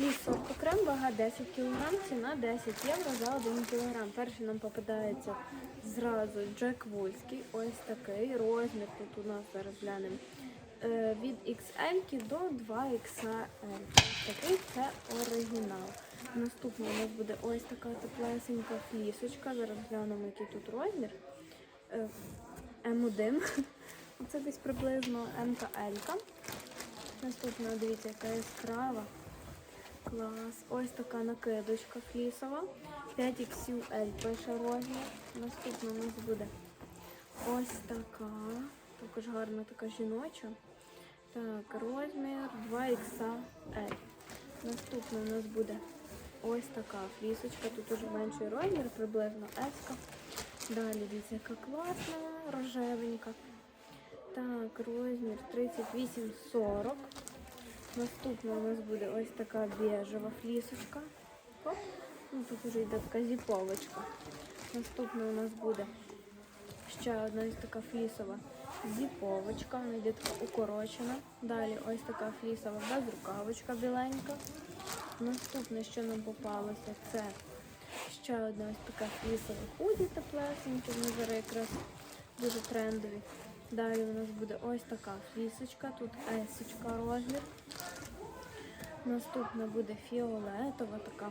Флісо окрем вага 10 кг, ціна 10 євро за 1 кг. Перший нам попадається зразу Джек Вольський, ось такий розмір. Тут у нас зараз глянемо. Е, Від XL до 2XL. Такий це оригінал. Наступний у нас буде ось така теплесенька флісочка. Зараз глянемо, який тут розмір. Е, М1. Це десь приблизно МКЛ. Наступна, дивіться, яка яскрава. Клас. Ось така накидочка флісова. 5XL пише розмір. Наступна у нас буде ось така. Також гарна така жіноча. Так, розмір 2XL. Наступна у нас буде ось така флісочка. Тут уже менший розмір, приблизно S. Далі дивіться, яка класна, рожевенька. Так, розмір 38-40. Наступна у нас буде ось така біжева флісочка. Оп. Ну, тут вже йде така зіповочка. Наступна у нас буде ще одна ось така флісова зіповочка. Вона йде така укорочена. Далі ось така флісова безрукавочка біленька. Наступне, що нам попалося, це ще одна ось така флісова худі теплесенька. Вони зараз якраз дуже трендові. Далі у нас буде ось така флісочка, тут есочка розмір. Наступна буде фіолетова така.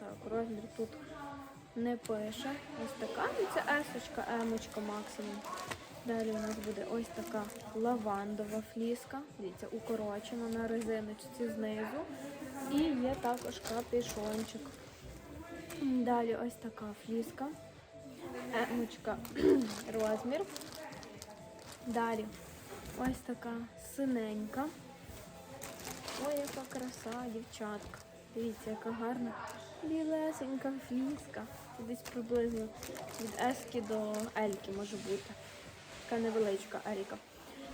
Так, розмір тут не пише. Ось така. Ну, це есочка, емочка максимум. Далі у нас буде ось така лавандова фліска. Дивіться, укорочена на резиночці знизу. І є також капішончик. Далі ось така фліска. Емочка розмір. Далі ось така синенька. Ой, яка краса, дівчатка. Дивіться, яка гарна білесенька фліска. Десь приблизно від Ески до Ельки може бути. Така невеличка Елька.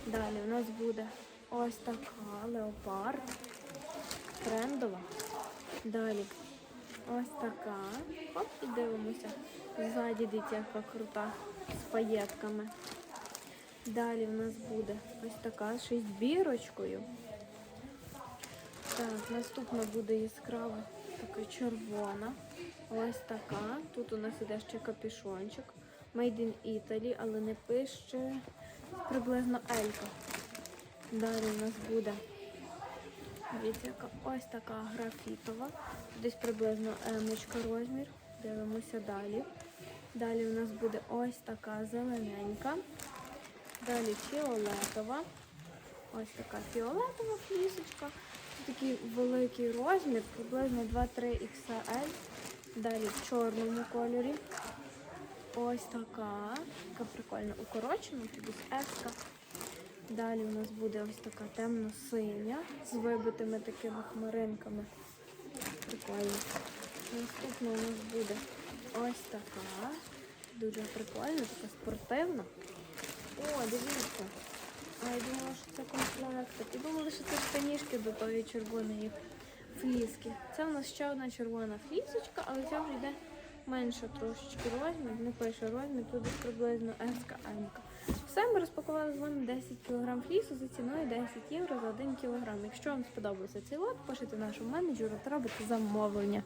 Далі у нас буде ось така леопард. Трендова. Далі ось така. Оп, і дивимося. Ззаді дивіться, яка крута з паєтками. Далі в нас буде ось така ще з бірочкою. Так, наступна буде яскрава, така червона. Ось така. Тут у нас іде ще капюшончик. Made in Italy, але не пише приблизно Елька. Далі у нас буде ось така графітова. Десь приблизно емочка розмір. Дивимося далі. Далі у нас буде ось така зелененька. Далі фіолетова. Ось така фіолетова флісочка. Такий великий розмір, приблизно 2-3 XL. Далі в чорному кольорі. Ось така. Така прикольна укорочена, тут еска. Далі у нас буде ось така темно-синя з вибитими такими хмаринками. Прикольно. Наступна у нас буде ось така. Дуже прикольна, така спортивна. О, дивіться. А я думала, що це комплектик. І думала, що це штанішки до тої червоної фліски. Це у нас ще одна червона флісочка, але ця вже йде менша трошечки розмір, не пише розмір, тут приблизно СКМ. Все, ми розпакували з вами 10 кг флісу за ціною 10 євро за 1 кг. Якщо вам сподобався цей лот, пишіть нашому менеджеру та робите замовлення.